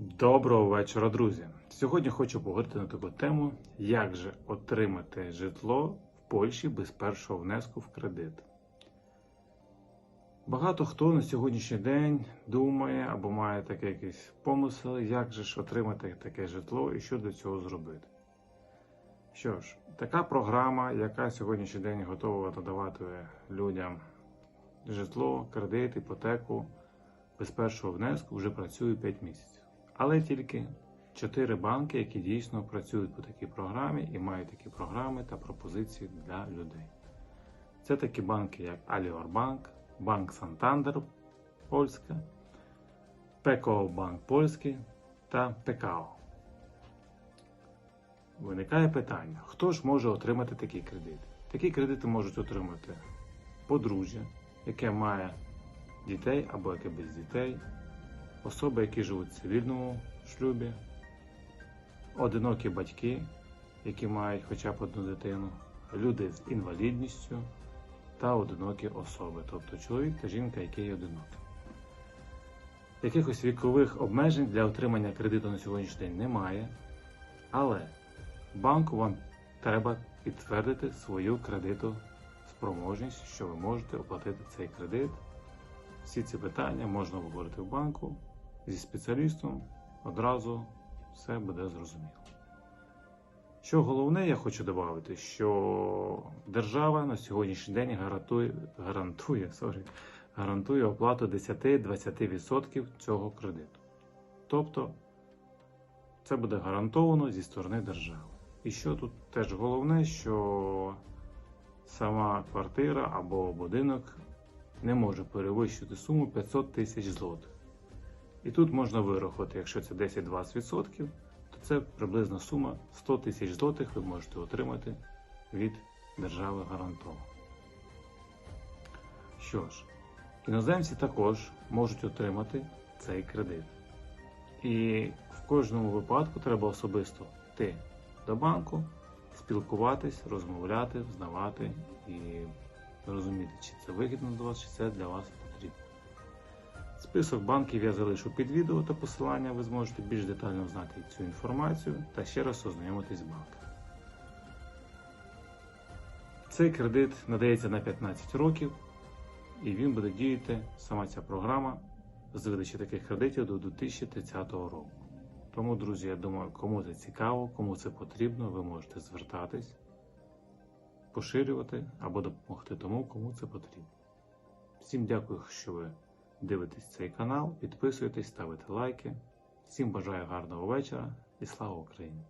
Доброго вечора, друзі! Сьогодні хочу поговорити на таку тему, як же отримати житло в Польщі без першого внеску в кредит. Багато хто на сьогоднішній день думає або має таке якийсь помисел, як же ж отримати таке житло і що для цього зробити. Що ж, така програма, яка сьогоднішній день готова надавати людям житло, кредит, іпотеку без першого внеску, вже працює 5 місяців. Але тільки 4 банки, які дійсно працюють по такій програмі і мають такі програми та пропозиції для людей. Це такі банки, як Аліорбанк, Банк Сантандер Польська, ПКО Банк Польський та ПКО. Виникає питання: хто ж може отримати такий кредит? Такі кредити можуть отримати подружжя, яке має дітей або яке без дітей, особи, які живуть в цивільному шлюбі, одинокі батьки, які мають хоча б одну дитину, люди з інвалідністю та одинокі особи, тобто чоловік та жінка, які є одинокі. Якихось вікових обмежень для отримання кредиту на сьогоднішній день немає, але банку вам треба підтвердити свою кредитоспроможність, що ви можете оплатити цей кредит. Всі ці питання можна обговорити в банку зі спеціалістом, одразу все буде зрозуміло. Що головне, я хочу додати, що держава на сьогоднішній день гарантує, гарантує, sorry, гарантує оплату 10-20% цього кредиту. Тобто це буде гарантовано зі сторони держави. І що тут теж головне, що сама квартира або будинок не може перевищити суму 500 тисяч злотих. І тут можна вирахувати, якщо це 10-20%, то це приблизно сума 100 тисяч злотих ви можете отримати від держави гарантовано. Що ж, іноземці також можуть отримати цей кредит. І в кожному випадку треба особисто йти до банку, спілкуватись, розмовляти, знавати і розуміти, чи це вигідно для вас, чи це для вас. Список банків я залишу під відео та посилання, ви зможете більш детально знати цю інформацію та ще раз ознайомитись з банком. Цей кредит надається на 15 років і він буде діяти сама ця програма з видачі таких кредитів до 2030 року. Тому, друзі, я думаю, кому це цікаво, кому це потрібно, ви можете звертатись, поширювати або допомогти тому, кому це потрібно. Всім дякую, що ви дивитесь цей канал, підписуйтесь, ставите лайки. Всім бажаю гарного вечора і слава Україні!